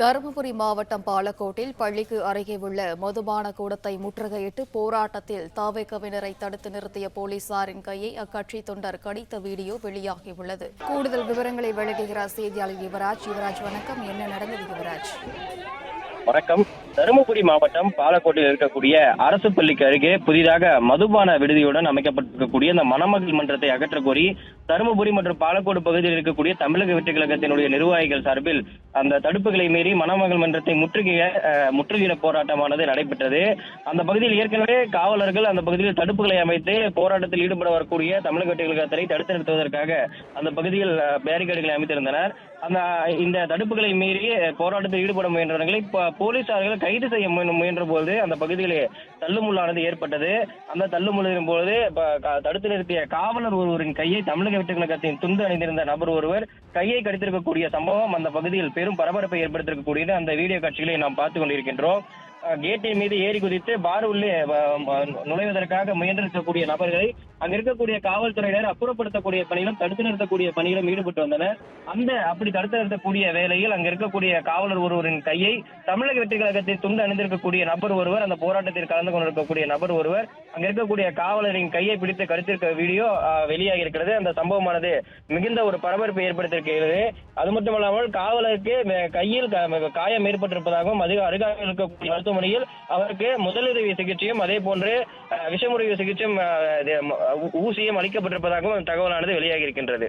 தருமபுரி மாவட்டம் பாலக்கோட்டில் பள்ளிக்கு அருகே உள்ள மதுபான கூடத்தை முற்றுகையிட்டு போராட்டத்தில் தாவேக்கவினரை தடுத்து நிறுத்திய போலீசாரின் கையை அக்கட்சி தொண்டர் கடித்த வீடியோ வெளியாகியுள்ளது. கூடுதல் விவரங்களை வழங்குகிறார் செய்தியாளர் யுவராஜ். யுவராஜ் வணக்கம். என்ன நடந்தது யுவராஜ்? வணக்கம். தருமபுரி மாவட்டம் பாலக்கோட்டில் இருக்கக்கூடிய அரசு பள்ளிக்கு அருகே புதிதாக மதுபான விடுதியுடன் அமைக்கப்பட்டிருக்கக்கூடிய இந்த மணமகள் மன்றத்தை அகற்றக்கோரி தருமபுரி மற்றும் பாலக்கோடு பகுதியில் இருக்கக்கூடிய தமிழக வெற்றி கழகத்தினுடைய நிர்வாகிகள் சார்பில் அந்த தடுப்புகளை மீறி மணமகள் மன்றத்தை முற்றுகைய அஹ், முற்றுகையிட போராட்டமானது நடைபெற்றது. அந்த பகுதியில் ஏற்கனவே காவலர்கள் அந்த பகுதியில் தடுப்புகளை அமைத்து போராட்டத்தில் ஈடுபட வரக்கூடிய தமிழக வெற்றி கழகத்தினை தடுத்து நிறுத்துவதற்காக அந்த பகுதியில் பேரிகேடுகளை அமைத்திருந்தனர். அந்த இந்த தடுப்புகளை மீறி போராட்டத்தில் ஈடுபட முயன்றவர்களை போலீசார்கள் கைது செய்ய முயன்ற- போது அந்த பகுதியிலே தள்ளுமுள்ளானது ஏற்பட்டது. அந்த தள்ளுமுள்ளின் போது தடுத்து நிறுத்திய காவலர் ஒருவரின் கையை தமிழக வெற்றி கழகத்தின் துண்டு அணிந்திருந்த நபர் ஒருவர் கையை கடித்திருக்கக்கூடிய சம்பவம் அந்த பகுதியில் பெரும் பரபரப்பை ஏற்படுத்திருக்கக்கூடியது அந்த வீடியோ காட்சிகளை நாம் பார்த்து கொண்டிருக்கின்றோம். கேட்டின் மீது ஏறி குதித்து பார் உள்ளே நுழைவதற்காக முயன்றிருக்கக்கூடிய நபர்களை அங்க இருக்கக்கூடிய காவல்துறையினர் அப்புறப்படுத்தக்கூடிய பணியிலும் தடுத்து நிறுத்தக்கூடிய பணியிலும் ஈடுபட்டு வந்தனர். அந்த அப்படி தடுத்து நிறுத்தக்கூடிய வேளையில் அங்க இருக்கக்கூடிய காவலர் ஒருவரின் கையை தமிழக வெற்றி கழகத்தில் துண்டு அணிந்திருக்கக்கூடிய நபர் ஒருவர் அந்த போராட்டத்தில் கலந்து கொண்டிருக்கக்கூடிய நபர் ஒருவர் அங்க இருக்கக்கூடிய காவலரின் கையை பிடித்து கடித்திருக்க வீடியோ வெளியாகி இருக்கிறது அந்த சம்பவமானது மிகுந்த ஒரு பரபரப்பை ஏற்படுத்தியிருக்கிறது. அது மட்டுமல்லாமல் காவலருக்கு கையில் காயம் ஏற்பட்டிருப்பதாகவும் அதிக அருகாமையில் இருக்கக்கூடிய மருத்துவமனையில் அவருக்கு முதலுதவி சிகிச்சையும் அதே போன்று அஹ், விஷமுறிவு சிகிச்சையும் அஹ், ஊசியும் அளிக்கப்பட்டிருப்பதாகவும் தகவலானது வெளியாகி இருக்கின்றது.